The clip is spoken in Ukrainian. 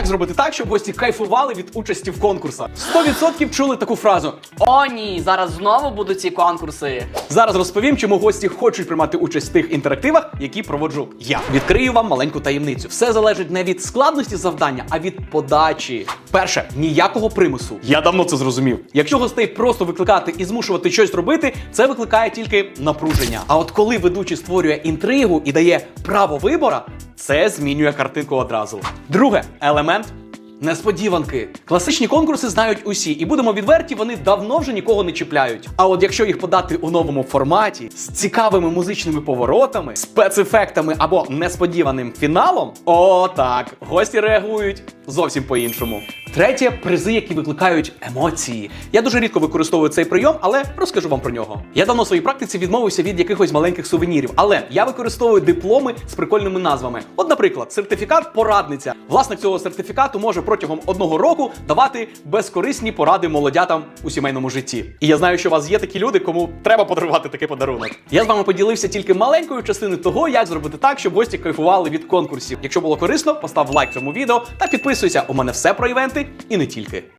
Як зробити так, щоб гості кайфували від участі в конкурсах? 100% чули таку фразу. О, ні, зараз знову будуть ці конкурси. Зараз розповім, чому гості хочуть приймати участь в тих інтерактивах, які проводжу я. Відкрию вам маленьку таємницю. Все залежить не від складності завдання, а від подачі. Перше, ніякого примусу. Я давно це зрозумів. Якщо гостей просто викликати і змушувати щось робити, це викликає тільки напруження. А от коли ведучий створює інтригу і дає право вибора, це змінює картинку одразу. Друге елемент Несподіванки. Класичні конкурси знають усі, і будемо відверті, вони давно вже нікого не чіпляють. А от якщо їх подати у новому форматі з цікавими музичними поворотами, спецефектами або несподіваним фіналом, о так, гості реагують зовсім по-іншому. Третє призи, які викликають емоції. Я дуже рідко використовую цей прийом, але розкажу вам про нього. Я давно в своїй практиці відмовився від якихось маленьких сувенірів, але я використовую дипломи з прикольними назвами. От, наприклад, сертифікат порадниця. Власник цього сертифікату може протягом одного року давати безкорисні поради молодятам у сімейному житті. І я знаю, що у вас є такі люди, кому треба подарувати такий подарунок. Я з вами поділився тільки маленькою частиною того, як зробити так, щоб гості кайфували від конкурсів. Якщо було корисно, постав лайк цьому відео та підписуйся. У мене все про івенти і не тільки.